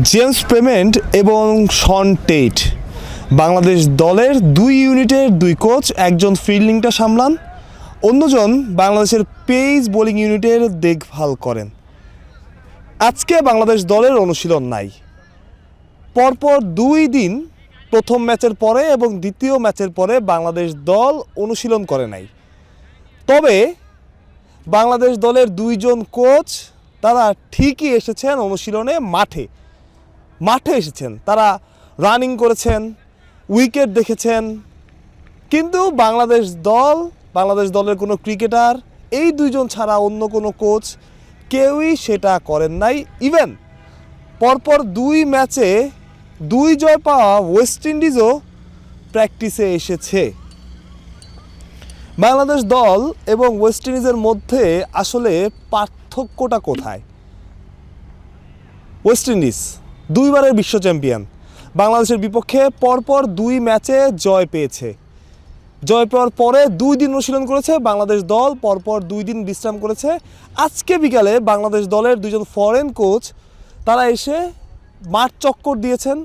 James payment এবং শন TET Bangladesh দলের দুই ইউনিটের দুই কোচ, একজন ফিল্ডিংটা সামলান, অন্যজন বাংলাদেশের পেস বোলিং ইউনিটের দেখভাল করেন। আজকে বাংলাদেশ দলের অনুশীলন নাই। পরপর দুই দিন প্রথম ম্যাচের পরে এবং দ্বিতীয় ম্যাচের পরে বাংলাদেশ দল অনুশীলন করে নাই। তবে বাংলাদেশ দলের দুইজন কোচ, তারা ঠিকই এসেছেন অনুশীলনে মাঠে। মাঠে এসেছেন। তারা রানিং করেছেন উইকেট দেখেছেন। কিন্তু বাংলাদেশ দল, বাংলাদেশ দলের কোনো ক্রিকেটার এই দুইজন ছাড়া অন্য কোনো কোচ কেউই সেটা করেন নাই। ইভেন পরপর দুই ম্যাচে দুই জয় পাওয়া ওয়েস্ট ইন্ডিজও প্র্যাকটিসে এসেছে। বাংলাদেশ দল এবং ওয়েস্ট ইন্ডিজের মধ্যে আসলে পার্থক্যটা কোথায়? ওয়েস্ট ইন্ডিজ দুইবারের বিশ্ব চ্যাম্পিয়ন। বাংলাদেশের বিপক্ষে পরপর দুই ম্যাচে জয় পেয়েছে। জয় পাওয়ার পরে দুই দিন অনুশীলন করেছে বাংলাদেশ দল, পরপর দুই দিন বিশ্রাম করেছে। আজকে বিকালে বাংলাদেশ দলের দুজন ফরেন কোচ তারা এসে মাঠ চক্কর দিয়েছেন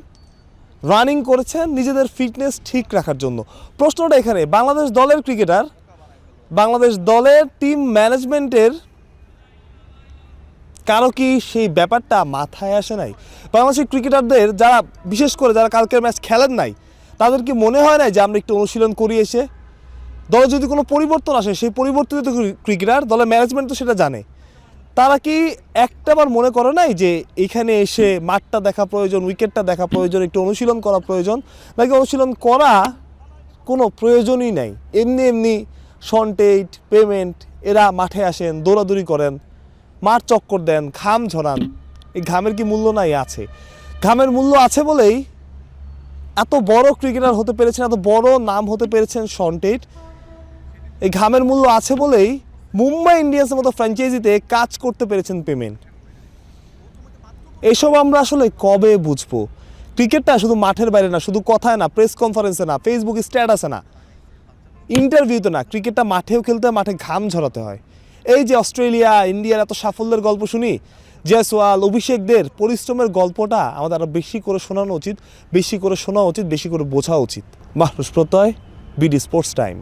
রানিং করেছেন নিজেদের ফিটনেস ঠিক রাখার জন্য। প্রশ্নটা এখানে, বাংলাদেশ দলের ক্রিকেটার বাংলাদেশ দলের টিম ম্যানেজমেন্টের কারও কি সেই ব্যাপারটা মাথায় আসে নাই? বাংলাদেশের ক্রিকেটারদের যারা, বিশেষ করে যারা কালকের ম্যাচ খেলেন নাই, তাদের কি মনে হয় না যে আমরা একটু অনুশীলন করি এসে? দলে যদি কোনো পরিবর্তন আসে, সেই পরিবর্তিত ক্রিকেটার দলের ম্যানেজমেন্ট তো সেটা জানে। তারা কি একটাবার মনে করে নাই যে এখানে এসে মাঠটা দেখা প্রয়োজন, উইকেটটা দেখা প্রয়োজন, একটু অনুশীলন করা প্রয়োজন? নাকি অনুশীলন করা কোনো প্রয়োজনই নাই? এমনি এমনি সনটেট পেমেন্ট, এরা মাঠে আসেন, দৌড়াদৌড়ি করেন মাঠ চক্কর দেন, ঘাম ঝরান। এই ঘামের কি মূল্য নাই? আছে। ঘামের মূল্য আছে বলেই এত বড় ক্রিকেটার হতে পেরেছেন, এত বড় নাম হতে পেরেছেন সনটেট এই ঘামের মূল্য আছে বলেই মুম্বাই ইন্ডিয়ান্সের মতো ফ্র্যাঞ্চাইজিতে কাজ করতে পেরেছেন পেমেন্ট এসব আমরা আসলে কবে বুঝব? ক্রিকেটটা শুধু মাঠের বাইরে না, শুধু কথায় না, প্রেস কনফারেন্সে না, ফেসবুক স্ট্যাটাসে না। ইন্টারভিউতে না, ক্রিকেটটা মাঠেও খেলতে মাঠে ঘাম ঝরাতে হয়। এই যে অস্ট্রেলিয়া, ইন্ডিয়ার এত সাফল্যের গল্প শুনি জয়সওয়াল অভিষেকদের পরিশ্রমের গল্পটা আমাদের আরও বেশি করে শোনানো উচিত, বেশি করে শোনা উচিত, বেশি করে বোঝা উচিত। মানুষ প্রত্যয়, বিডি স্পোর্টস টাইম।